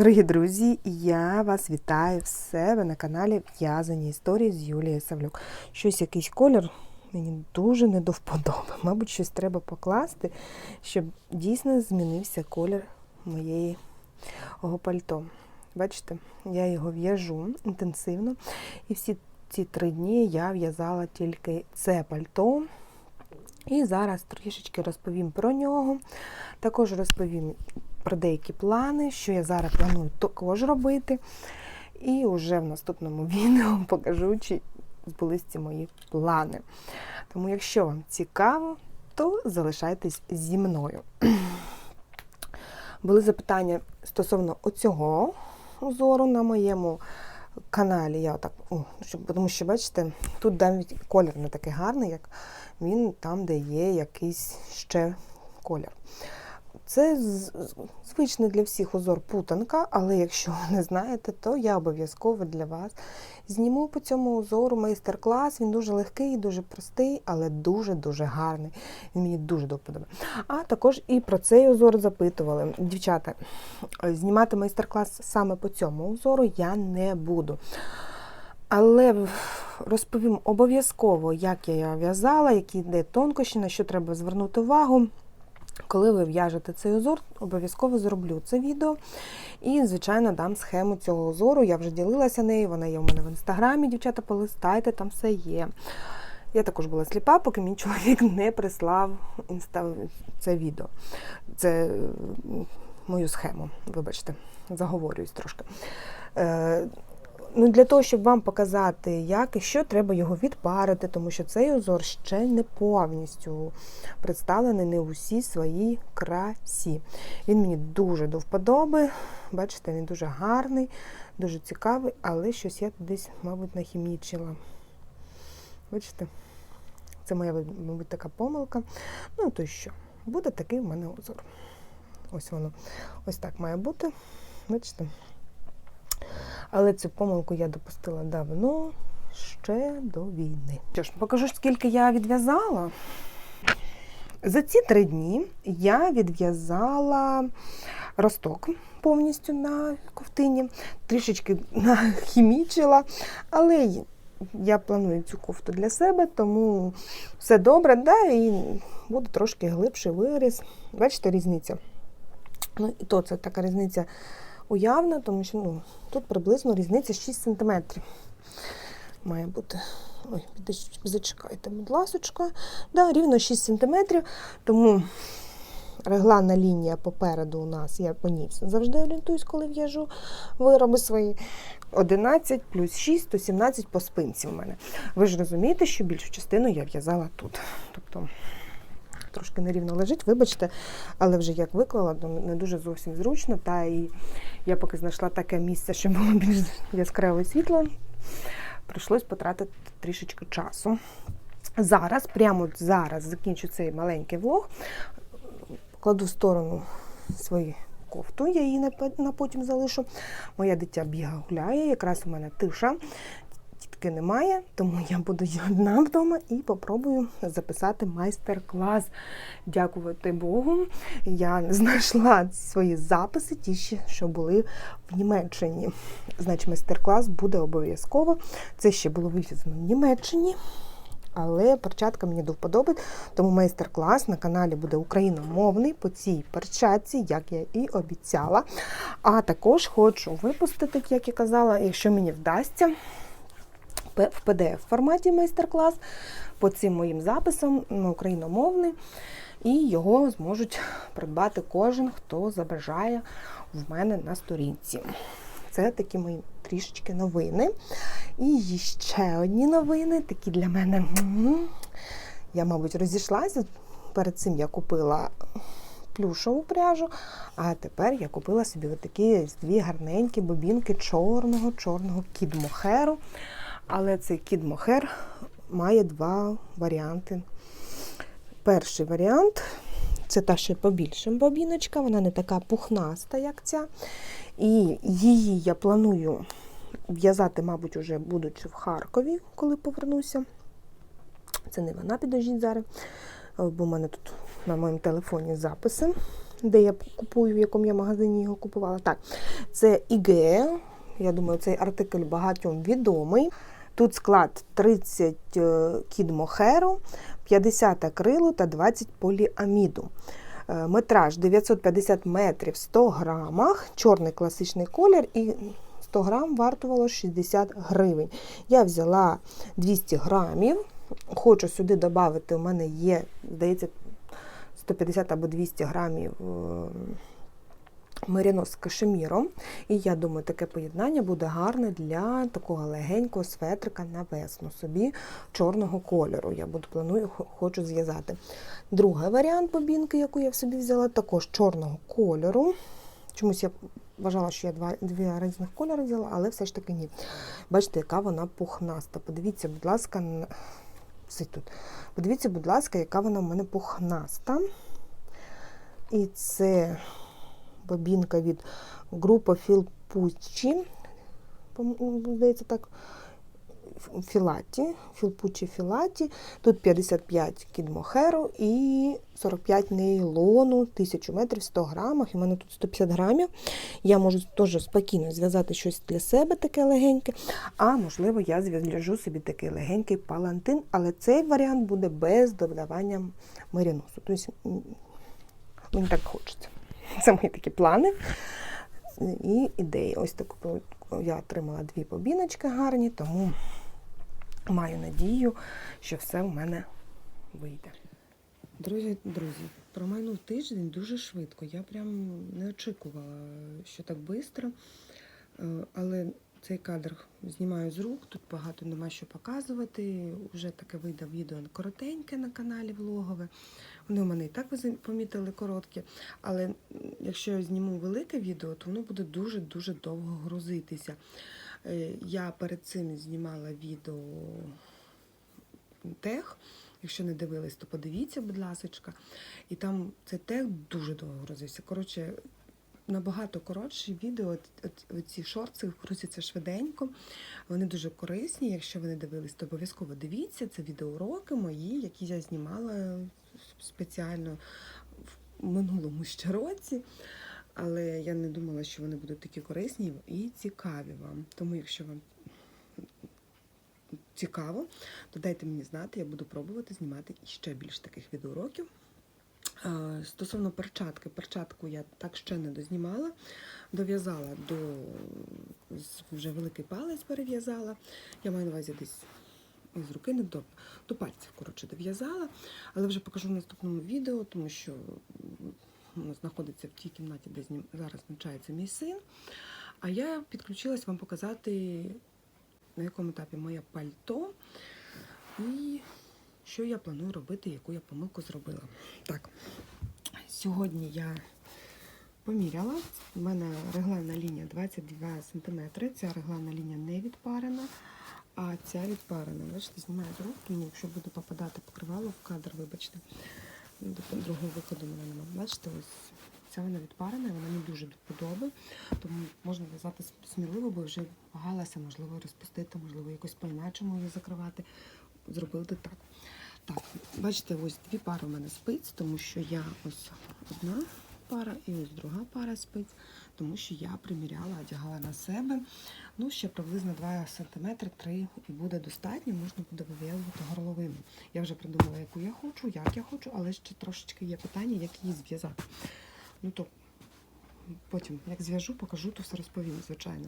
Дорогі друзі, я вас вітаю в себе на каналі В'язані історії з Юлією Савлюк. Щось якийсь колір мені дуже не до вподоби. Мабуть, щось треба покласти, щоб дійсно змінився колір моєї пальто. Бачите, я його в'яжу інтенсивно. І всі ці три дні я в'язала тільки це пальто. І зараз трішечки розповім про нього. Також розповім про деякі плани, що я зараз планую також робити. І вже в наступному відео покажу, чи збулись ці мої плани. Тому, якщо вам цікаво, то залишайтесь зі мною. Були запитання стосовно оцього узору на моєму каналі. Я отак, о, тому що, бачите, тут навіть колір не такий гарний, як він там, де є якийсь ще колір. Це звичний для всіх узор путанка, але якщо ви не знаєте, то я обов'язково для вас зніму по цьому узору майстер-клас. Він дуже легкий, дуже простий, але дуже-дуже гарний. Він мені дуже доподобає. А також і про цей узор запитували. Дівчата, знімати майстер-клас саме по цьому узору я не буду. Але розповім обов'язково, як я в'язала, які де тонкощі, на що треба звернути увагу. Коли ви в'яжете цей узор, обов'язково зроблю це відео. І, звичайно, дам схему цього узору. Я вже ділилася нею, вона є у мене в інстаграмі, дівчата, полистайте, там все є. Я також була сліпа, поки мій чоловік не прислав інста... це відео. Це мою схему, вибачте, заговорююсь трошки. Ну, Для того, щоб вам показати, як і що, треба його відпарити, тому що цей узор ще не повністю представлений не у всій своїй красі. Він мені дуже до вподоби. Бачите, він дуже гарний, дуже цікавий, але щось я десь, мабуть, нахімічила. Бачите? Це моя, мабуть, така помилка. Ну, то що, буде такий в мене узор. Ось воно. Ось так має бути. Бачите? Але цю помилку я допустила давно, ще до війни. Що ж, покажу, скільки я відв'язала. За ці три дні я відв'язала росток повністю на ковтині, трішечки нахімічила, але я планую цю кофту для себе, тому все добре, да, і буде трошки глибший виріз. Бачите, різниця. Ну, І то це така різниця уявна, тому що ну, тут приблизно різниця 6 см. Має бути. Ой, зачекайте, будь ласочка. Да, рівно 6 см, тому регланна лінія попереду у нас, я по ній завжди орієнтуюсь, коли в'яжу вироби свої. 11 плюс 6, то 17 по спинці в мене. Ви ж розумієте, що більшу частину я в'язала тут. Тобто трошки нерівно лежить, вибачте, але вже як виклала, то не дуже зовсім зручно. Та і я поки знайшла таке місце, щоб було більш яскраве світло, прийшлось потратити трішечки часу. Зараз, прямо зараз закінчу цей маленький влог, кладу в сторону свої кофту, я її на потім залишу. Моє дитя біга гуляє, якраз у мене тиша дітки немає, тому я буду одна вдома і попробую записати майстер-клас. Дякувати Богу. Я знайшла свої записи, ті, що були в Німеччині. Значить, майстер-клас буде обов'язково. Це ще було вивезено в Німеччині. Але перчатка мені до вподоби, тому майстер-клас на каналі буде україномовний по цій перчатці, як я і обіцяла. А також хочу випустити, як я казала, якщо мені вдасться, в pdf форматі майстер-клас по цим моїм записам україномовний, і його зможуть придбати кожен, хто забажає в мене на сторінці. Це такі мої трішечки новини. І ще одні новини, такі для мене. Я, мабуть, розійшлася. Перед цим я купила плюшову пряжу, а тепер я купила собі такі дві гарненькі бобінки чорного-чорного кідмохеру. Але цей кід Мохер має два варіанти. Перший варіант це та ще побільша бобіночка, вона не така пухнаста, як ця. І її я планую в'язати, мабуть, уже будучи в Харкові, коли повернуся. Це не вона підожіть зараз, бо в мене тут на моєму телефоні записи. де я купую, в якому я магазині його купувала. Так, це IGE. Я думаю, цей артикль багатьом відомий. Тут склад 30 е, кід мохеру, 50 акрилу та 20 поліаміду. Е, Метраж 950 метрів 100 грамах, чорний класичний колір і 100 грам вартувало 60 гривень. Я взяла 200 грамів. Хочу сюди додати, у мене є, здається, 150 або 200 грамів мерінос з кашеміром. І я думаю, таке поєднання буде гарне для такого легенького светрика на весну собі чорного кольору. Я буду планую, хочу зв'язати. Другий варіант бобінки, яку я в собі взяла, також чорного кольору. Чомусь я вважала, що я два, дві різних кольори взяла, але все ж таки ні. Бачите, яка вона пухнаста. Подивіться, будь ласка, тут. Подивіться, будь ласка, яка вона в мене пухнаста. І це бобінка від групи Філпучі. Здається, так. Філаті, Філпучі Філаті. Тут 55 кідмохеру і 45 нейлону, 1000 метрів 100 грамах. І в мене тут 150 грамів. Я можу теж спокійно зв'язати щось для себе таке легеньке. А можливо, я зв'яжу собі такий легенький палантин, але цей варіант буде без додавання меріносу. Тобто мені так хочеться. Це мої такі плани і ідеї. Ось таку я отримала дві побіночки гарні, тому маю надію, що все в мене вийде. Друзі, друзі, промайнув тиждень дуже швидко. Я прям не очікувала, що так швидко. Е, Але цей кадр знімаю з рук, тут багато нема що показувати. Уже таке вийде відео коротеньке на каналі влогове. Вони у мене і так ви помітили короткі. Але якщо я зніму велике відео, то воно буде дуже-дуже довго грузитися. Е, Я перед цим знімала відео тех. Якщо не дивились, то подивіться, будь ласка. І там цей тех дуже довго грузився. Коротше, набагато коротше відео. Ці шорти грузяться швиденько. Вони дуже корисні. Якщо ви не дивились, то обов'язково дивіться. Це відеоуроки мої, які я знімала спеціально в минулому ще році. Але я не думала, що вони будуть такі корисні і цікаві вам. Тому, якщо вам цікаво, то дайте мені знати, я буду пробувати знімати ще більш таких відеоуроків. Е, Стосовно перчатки, перчатку я так ще не дознімала, дов'язала до вже великий палець перев'язала. Я маю на увазі десь з руки не до, до пальців, коротше, дов'язала, але вже покажу в наступному відео, тому що знаходиться в тій кімнаті, де зараз навчається мій син. А я підключилась вам показати, на якому етапі моє пальто і що я планую робити, яку я помилку зробила. Так, сьогодні я поміряла. У мене регланна лінія 22 см. Ця регланна лінія не відпарена, а ця відпарена. Бачите, знімаю з рук, тому якщо буде попадати покривало в кадр, вибачте, другого виходу мене немає. Бачите, ось ця вона відпарена, вона мені дуже до тому можна в'язати сміливо, бо вже вагалася, можливо, розпустити, можливо, якось по-іначому її закривати. Зробити так. Так, бачите, ось дві пари у мене спиць, тому що я ось одна пара і ось друга пара спиць, тому що я приміряла, одягала на себе. Ну, ще приблизно 2 см 3 і буде достатньо, можна буде вив'язувати горловину. Я вже придумала, яку я хочу, як я хочу, але ще трошечки є питання, як її зв'язати. Ну то потім, як зв'яжу, покажу, то все розповім, звичайно.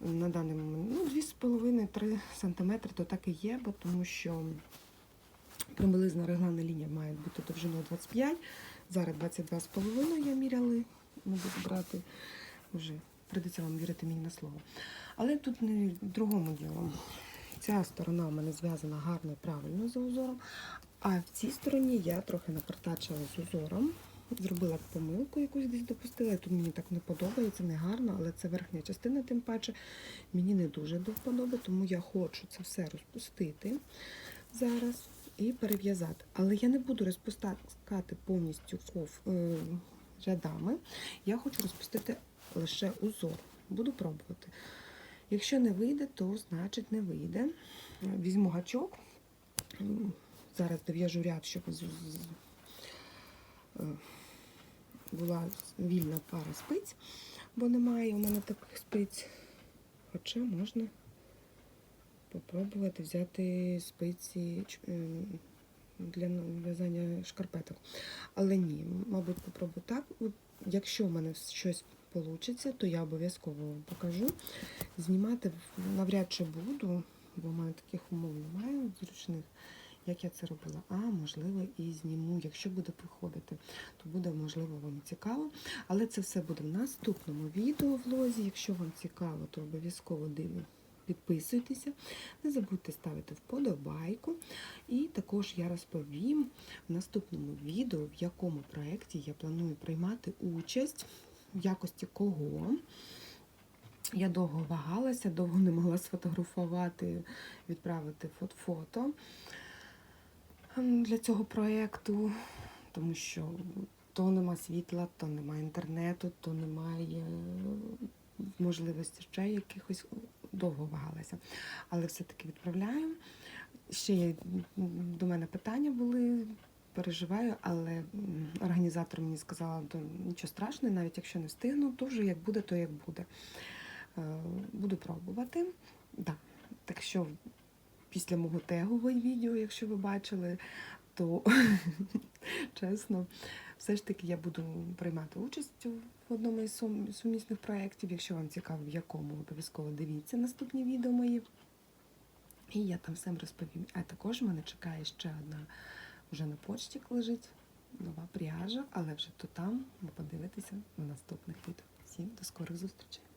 На даний момент ну, 2,5-3 см то так і є, бо тому що приблизна регланна лінія має бути довжиною 25, зараз 22,5 я міряли, буду брати вже. Придеться вам вірити мені на слово. Але тут не в другому діло. Ця сторона у мене зв'язана гарно і правильно за узором, а в цій стороні я трохи напортачила з узором. Зробила помилку якусь десь допустила. Тут мені так не подобається, не гарно, але це верхня частина, тим паче мені не дуже до вподоби, тому я хочу це все розпустити зараз і перев'язати. Але я не буду розпускати повністю ков е, рядами. Я хочу розпустити лише узор. Буду пробувати. Якщо не вийде, то значить не вийде. Візьму гачок. Зараз дов'яжу ряд, щоб е, була вільна пара спиць, бо немає у мене таких спиць. Хоча можна попробувати взяти спиці ем, для в'язання шкарпеток. Але ні, мабуть, попробую так. Якщо в мене щось вийде, то я обов'язково вам покажу. Знімати навряд чи буду, бо в мене таких умов немає зручних, як я це робила. А можливо і зніму. Якщо буде приходити, то буде можливо вам цікаво. Але це все буде в наступному відео влозі. Якщо вам цікаво, то обов'язково дивіться. Підписуйтеся, не забудьте ставити вподобайку. І також я розповім в наступному відео, в якому проєкті я планую приймати участь, в якості кого. Я довго вагалася, довго не могла сфотографувати, відправити фото для цього проєкту, тому що то нема світла, то немає інтернету, то немає е, можливості ще якихось довго вагалася. Але все-таки відправляю. Ще до мене питання були, переживаю, але організатор мені сказала, то нічого страшного, навіть якщо не встигну, то вже як буде, то як буде. Е, Буду пробувати. Да. Так що після мого тегового відео, якщо ви бачили, то чесно, все ж таки я буду приймати участь в одному із сумісних проєктів. Якщо вам цікаво, в якому обов'язково дивіться наступні відео мої. І я там всім розповім. А також мене чекає ще одна вже на почті лежить нова пряжа, але вже то там ви подивитеся на наступних відео. Всім до скорих зустрічей!